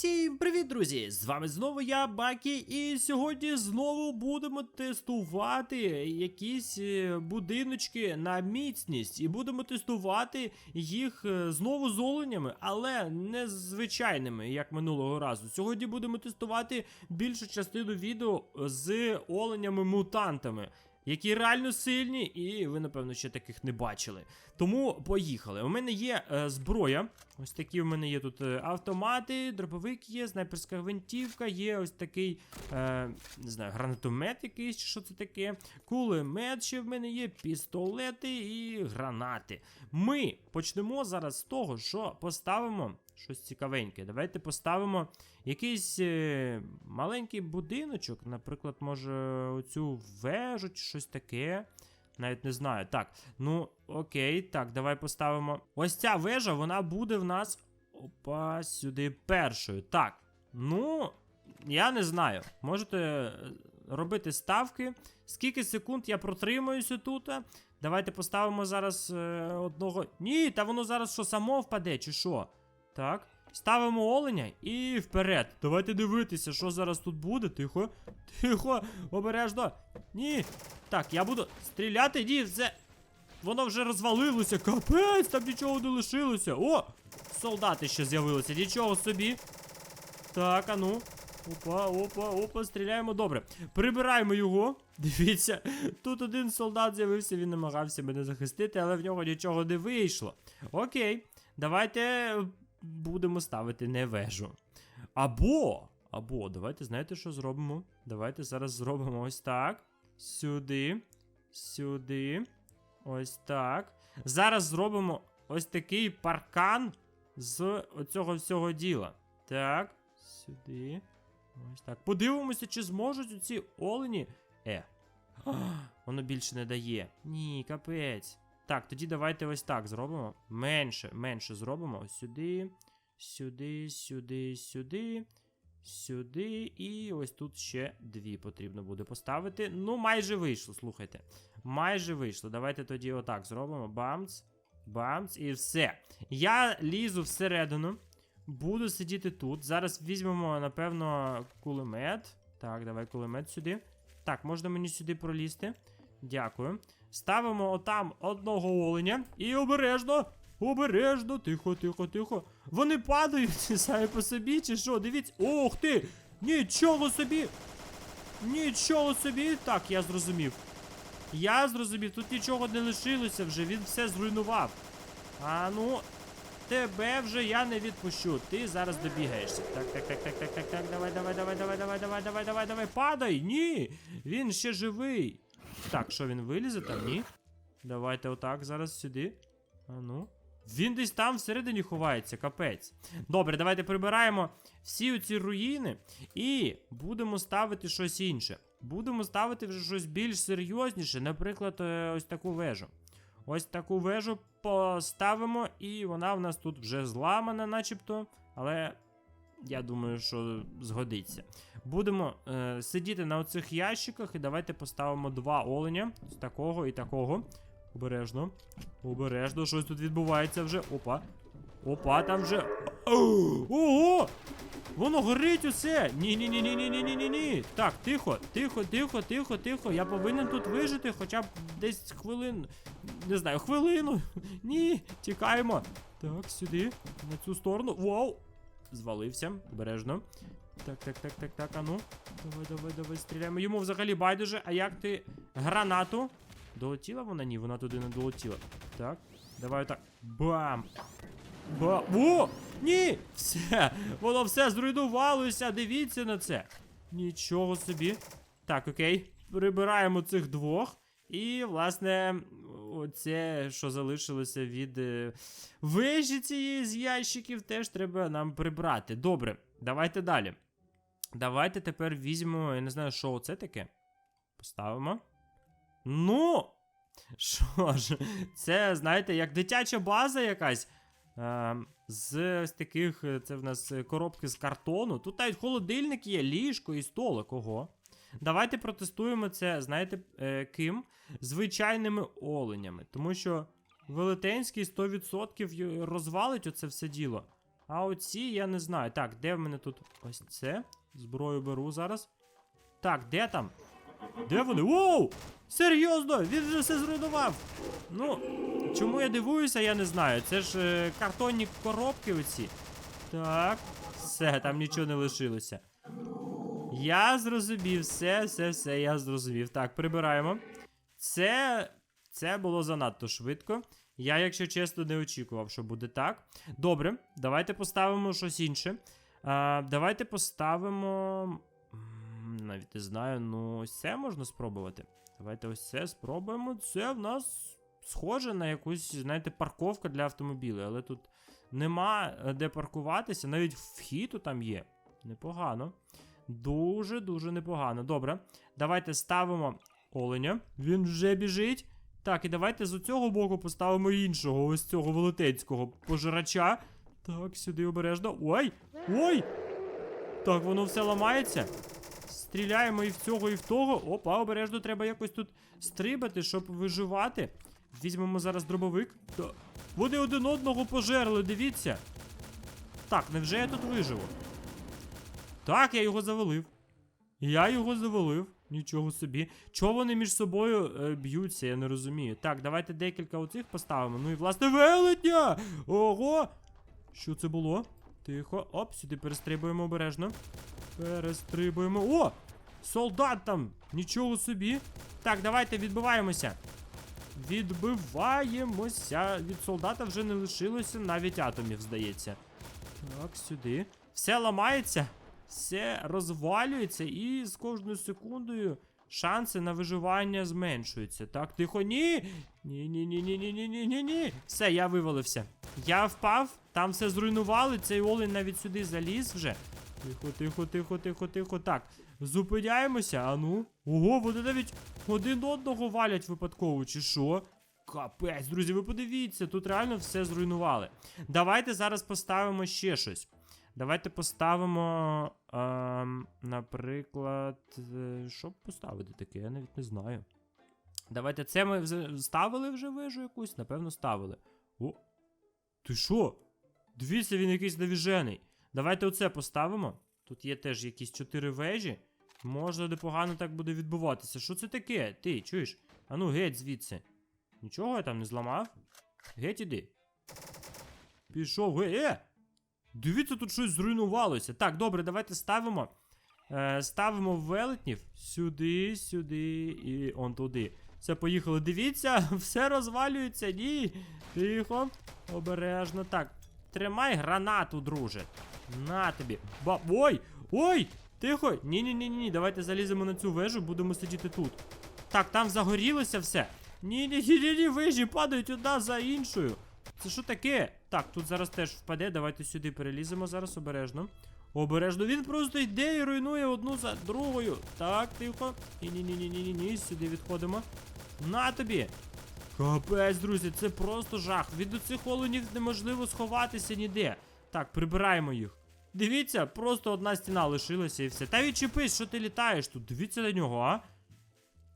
Всім привіт, друзі! З вами знову я, Бакі, і сьогодні знову будемо тестувати якісь е, будиночки на міцність. І будемо тестувати їх е, знову з оленями, але не звичайними, як минулого разу. Сьогодні будемо тестувати більшу частину відео з оленями-мутантами. Які реально сильні, і ви, напевно, ще таких не бачили. Тому поїхали. У мене є е, зброя. Ось такі в мене є тут е, автомати, дробовик є, снайперська гвинтівка, є ось такий, е, не знаю, гранатомет якийсь, чи що це таке. Кулемет ще в мене є, пістолети і гранати. Ми почнемо зараз з того, що поставимо щось цікавеньке. Давайте поставимо якийсь е, маленький будиночок, наприклад, може, оцю вежу чи щось таке. Навіть не знаю. Так, ну окей, так, давай поставимо. Ось ця вежа, вона буде в нас. Опа, сюди першою. Так. Ну, я не знаю. Можете е, робити ставки. Скільки секунд я протримуюся тут? Давайте поставимо зараз е, одного. Ні, та воно зараз що само впаде, чи що? Так. Ставимо оленя і вперед. Давайте дивитися, що зараз тут буде. Тихо. Тихо, обережно. Ні. Так, я буду стріляти. Ні, все. Воно вже розвалилося. Капець, там нічого не лишилося. О! Солдати ще з'явилися. Нічого собі. Так, а ну. Опа, опа, опа, стріляємо добре. Прибираємо його. Дивіться, тут один солдат з'явився, він намагався мене захистити, але в нього нічого не вийшло. Окей, давайте будемо ставити не вежу. Або, або, давайте знаєте, що зробимо? Давайте зараз зробимо ось так. Сюди, сюди. Ось так. Зараз зробимо ось такий паркан з оцього всього діла. Так, сюди. Ось так. Подивимося, чи зможуть ці олені. Е. Воно більше не дає. Ні, капець. Так, тоді давайте ось так зробимо. Менше, менше зробимо. Сюди, сюди, сюди, сюди, сюди. І ось тут ще дві потрібно буде поставити. Ну, майже вийшло, слухайте. Майже вийшло. Давайте тоді отак зробимо. Бамц, бамц, і все. Я лізу всередину. Буду сидіти тут. Зараз візьмемо, напевно, кулемет. Так, давай кулемет сюди. Так, можна мені сюди пролізти. Дякую. Ставимо отам одного оленя. І обережно. Обережно, тихо, тихо, тихо. Вони падають самі по собі, чи що? Дивіться. Ох ти! Нічого собі! Нічого собі! Так, я зрозумів. Я зрозумів, тут нічого не лишилося вже, він все зруйнував. А ну, тебе вже я не відпущу. Ти зараз добігаєшся. Так, так, так, так, так, так, так. Давай, давай, давай, давай, давай, давай, давай, давай, давай. Падай! Ні! Він ще живий. Так, що він вилізе там? Ні. Давайте отак зараз сюди. А ну. Він десь там всередині ховається, капець. Добре, давайте прибираємо всі оці руїни і будемо ставити щось інше. Будемо ставити вже щось більш серйозніше, наприклад, е, ось таку вежу. Ось таку вежу поставимо, і вона в нас тут вже зламана, начебто. Але я думаю, що згодиться. Будемо е, сидіти на оцих ящиках, і давайте поставимо два оленя з такого і такого. Обережно. Обережно, щось тут відбувається вже. Опа. Опа, там вже. Ого! Воно горить усе! Ні-ні-ні-ні-ні-ні-ні-ні. Так, тихо, тихо, тихо, тихо, тихо. Я повинен тут вижити хоча б десь хвилин. Не знаю, хвилину. Ні, тікаємо. Так, сюди, на цю сторону. Вау! Звалився, обережно. Так, так, так, так, так, а ну. Давай, давай, давай, стріляємо. Йому взагалі байдуже, а як ти гранату? Долетіла вона? Ні, вона туди не долетіла. Так, давай так. Бам! Ба. О! Ні! Все! Воно все зруйнувалося! Дивіться на це! Нічого собі. Так, окей. Прибираємо цих двох. І, власне, оце, що залишилося від е, вежі цієї з ящиків, теж треба нам прибрати. Добре, давайте далі. Давайте тепер візьмемо, я не знаю, що це таке. Поставимо. Ну! Що ж, це, знаєте, як дитяча база якась. Е, з таких, е, це в нас е, коробки з картону. Тут навіть холодильник є, ліжко і столик. Ого. Давайте протестуємо це, знаєте, е, ким? Звичайними оленями. Тому що велетенський 100% розвалить оце все діло. А оці я не знаю. Так, де в мене тут ось це? Зброю беру зараз. Так, де там? Де вони? Воу! Серйозно! Він вже все зруйнував! Ну, чому я дивуюся, я не знаю. Це ж е, картонні коробки оці. Так, все, там нічого не лишилося. Я зрозумів, все, все, все, я зрозумів. Так, прибираємо. Це. Це було занадто швидко. Я, якщо чесно, не очікував, що буде так. Добре, давайте поставимо щось інше. А, давайте поставимо. Навіть не знаю, ну ось це можна спробувати. Давайте ось це спробуємо. Це в нас схоже на якусь, знаєте, парковка для автомобілів, але тут нема е, де паркуватися, навіть вхід там є. Непогано. Дуже-дуже непогано. Добре. Давайте ставимо оленя. Він вже біжить. Так, і давайте з цього боку поставимо іншого, ось цього велетенського пожирача. Так, сюди обережно. Ой! Ой! Так, воно все ламається. Стріляємо і в цього, і в того. Опа, обережно треба якось тут стрибати, щоб виживати. Візьмемо зараз дробовик. Вони один одного пожерли, дивіться. Так, невже я тут виживу? Так, я його завалив. Я його завалив. Нічого собі. Чого вони між собою е, б'ються, я не розумію. Так, давайте декілька оцих поставимо. Ну і власне велетня! Ого! Що це було? Тихо. Оп, сюди перестрибуємо обережно. Перестрибуємо. О! Солдат там! Нічого собі. Так, давайте відбиваємося. Відбиваємося. Від солдата вже не лишилося навіть атомів, здається. Так, сюди. Все ламається, все розвалюється, і з кожною секундою шанси на виживання зменшуються. Так, тихо, ні. Ні-ні-ні-ні-ні-ні-ні-ні. Все, я вивалився. Я впав, там все зруйнували. Цей олень навіть сюди заліз вже. Тихо, тихо, тихо, тихо, тихо. Так. Зупиняємося, а ну. Ого, вони навіть один одного валять випадково, чи що? Капець, друзі, ви подивіться, тут реально все зруйнували. Давайте зараз поставимо ще щось. Давайте поставимо, ем, наприклад, е, що поставити таке, я навіть не знаю. Давайте це ми ставили вже вежу якусь, напевно, ставили. О, ти що? Дивіться, він якийсь навіжений. Давайте оце поставимо. Тут є теж якісь чотири вежі. Можна непогано так буде відбуватися. Що це таке? Ти, чуєш? Ану, геть звідси. Нічого я там не зламав? Геть іди. Пішов, ге. Е! Дивіться, тут щось зруйнувалося. Так, добре, давайте ставимо. Е, ставимо велетнів сюди, сюди і он туди. Все, поїхали. Дивіться, все розвалюється. Ні. Тихо. Обережно. Так. Тримай гранату, друже. На тобі. Ба. Ой! Ой! Тихо! Ні-ні-ні-ні. Давайте заліземо на цю вежу, будемо сидіти тут. Так, там загорілося все. Ні-ні-ні-ні, вежі падають одна за іншою. Це що таке? Так, тут зараз теж впаде. Давайте сюди переліземо зараз обережно. Обережно. Він просто йде і руйнує одну за другою. Так, тихо. Ні-ні-ні-ні-ні-ні. Сюди відходимо. На тобі. Капець, друзі, це просто жах. Від оцих оленів неможливо сховатися ніде. Так, прибираємо їх. Дивіться, просто одна стіна лишилася і все. Та відчепись, що ти літаєш тут. Дивіться на нього, а?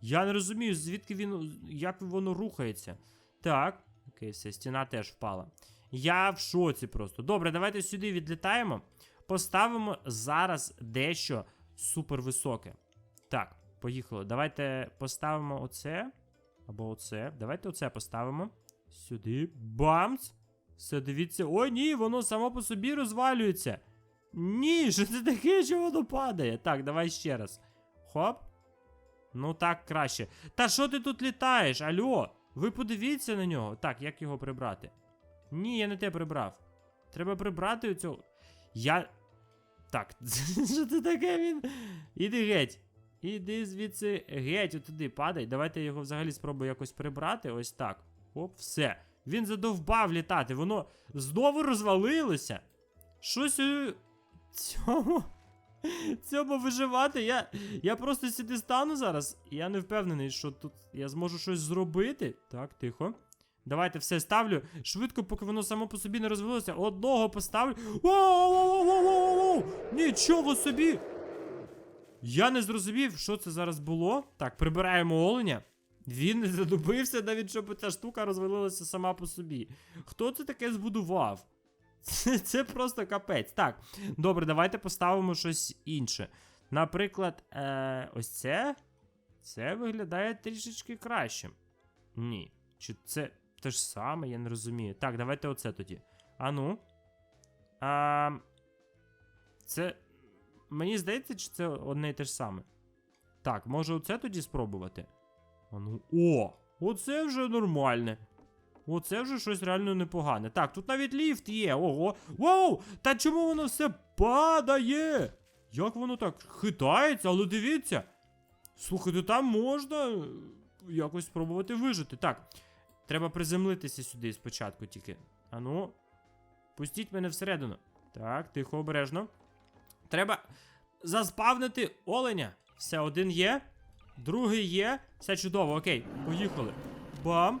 Я не розумію, звідки він. як воно рухається. Так, окей, стіна теж впала. Я в шоці просто. Добре, давайте сюди відлітаємо. Поставимо зараз дещо супервисоке. Так, поїхали. Давайте поставимо оце. Або оце. Давайте оце поставимо. Сюди. Бамц! Все, дивіться. Ой, ні, воно само по собі розвалюється. Ні, що це таке, що воно падає? Так, давай ще раз. Хоп. Ну так краще. Та що ти тут літаєш? Алло? Ви подивіться на нього. Так, як його прибрати? Ні, я не те прибрав. Треба прибрати цього. Я. Так, що це таке він? Іди геть. Іди звідси геть, отуди падай. Давайте я його взагалі спробую якось прибрати. Ось так. Оп, все. Він задовбав літати. Воно знову розвалилося. Щось у цьому. Цьому виживати. Я я просто сюди стану зараз. і Я не впевнений, що тут я зможу щось зробити. Так, тихо. Давайте все ставлю. Швидко, поки воно само по собі не розвалилося. Одного поставлю. Воу-воу-воу-воу-воу! Нічого собі! Я не зрозумів, що це зараз було. Так, прибираємо оленя. Він не задубився навіть, щоб ця штука розвалилася сама по собі. Хто це таке збудував? Це, це просто капець. Так, добре, давайте поставимо щось інше. Наприклад, е, ось це. Це виглядає трішечки краще. Ні. Чи це те ж саме, я не розумію. Так, давайте оце тоді. Ану. А, це. Мені здається, чи це одне і те ж саме. Так, може оце тоді спробувати? Ану. О! Оце вже нормальне. Оце вже щось реально непогане. Так, тут навіть ліфт є. Ого. Вау! Та чому воно все падає? Як воно так хитається, але дивіться. Слухайте, там можна е, якось спробувати вижити. Так. Треба приземлитися сюди спочатку тільки. Ану. Пустіть мене всередину. Так, тихо, обережно. Треба заспавнити оленя. Все, один є. Другий є. Все чудово, окей. Поїхали. Бам.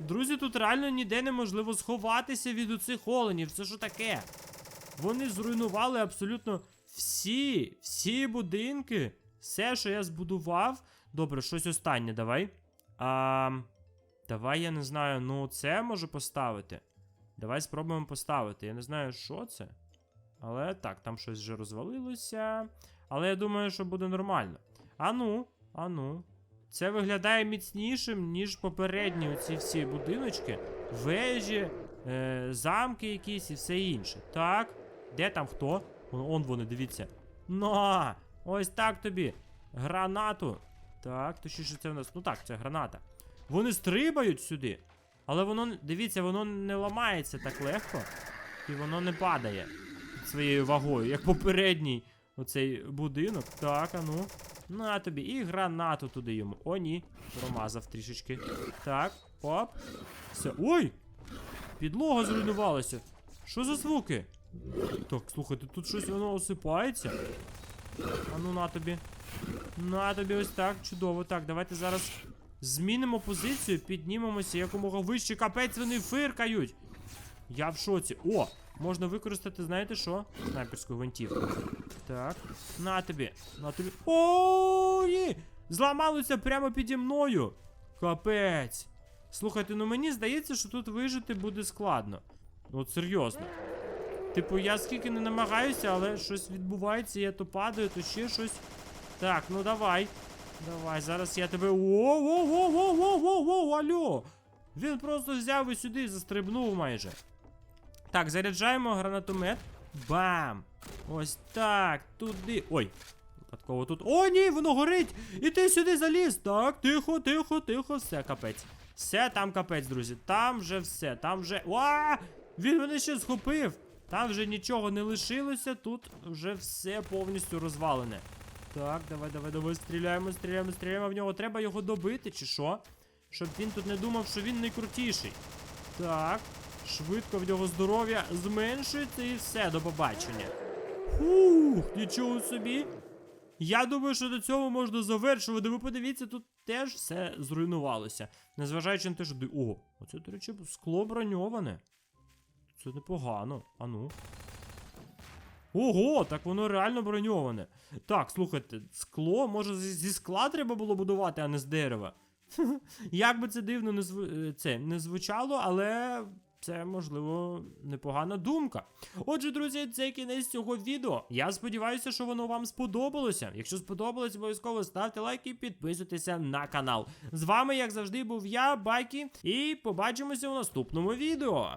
Друзі, тут реально ніде неможливо сховатися від оцих оленів. Це що таке? Вони зруйнували абсолютно всі, всі будинки. Все, що я збудував. Добре, щось останнє, давай. А, давай, я не знаю, ну це можу поставити. Давай спробуємо поставити. Я не знаю, що це. Але так, там щось вже розвалилося. Але я думаю, що буде нормально. Ану, ану. Це виглядає міцнішим, ніж попередні оці всі будиночки, вежі, е, замки якісь і все інше. Так, де там хто? Он вони, дивіться. На! Ось так тобі. Гранату. Так, то що це в нас? Ну так, це граната. Вони стрибають сюди. Але воно, дивіться, воно не ламається так легко. І воно не падає своєю вагою, як попередній оцей будинок. Так, а ну. На тобі. І гранату туди йому. О, ні. Промазав трішечки. Так, оп. Все. Ой! Підлога зруйнувалася. Що за звуки? Так, слухайте, тут щось воно осипається. А ну на тобі. На тобі ось так, чудово. Так, давайте зараз змінимо позицію, піднімемося якомога вище. Капець вони фиркають. Я в шоці. О! Можна використати, знаєте що? Снайперську гвинтівку. Так. На тобі. На тобі. О, ні! Зламалося прямо піді мною. Капець. Слухайте, ну мені здається, що тут вижити буде складно. От серйозно. Типу, я скільки не намагаюся, але щось відбувається, я то падаю, то ще щось. Так, ну давай. Давай, зараз я тебе. Воу-воу-воу-воу-воу-воу, алло! Він просто взяв і сюди застрибнув майже. Так, заряджаємо гранатомет. Бам! Ось так, туди. Ой, випадково тут. О, ні, воно горить! І ти сюди заліз. Так, тихо, тихо, тихо, все, капець. Все, там капець, друзі. Там вже все, там вже. Уа! Він мене ще схопив. Там вже нічого не лишилося, тут вже все повністю розвалене. Так, давай, давай, давай, стріляємо, стріляємо, стріляємо в нього. Треба його добити, чи що? Щоб він тут не думав, що він найкрутіший. Так, швидко в нього здоров'я зменшується і все, до побачення. Фух, нічого собі. Я думаю, що до цього можна завершувати. Ви подивіться, тут теж все зруйнувалося. Незважаючи на те, що. О, оце, до речі, скло броньоване. Це непогано. Ану. Ого, так воно реально броньоване. Так, слухайте, скло, може зі зі скла треба було будувати, а не з дерева. Як би це дивно не, зв... е, це не звучало, але це, можливо, непогана думка. Отже, друзі, це кінець цього відео. Я сподіваюся, що воно вам сподобалося. Якщо сподобалось, обов'язково ставте лайк і підписуйтеся на канал. З вами, як завжди, був я, Байкі, і побачимося у наступному відео.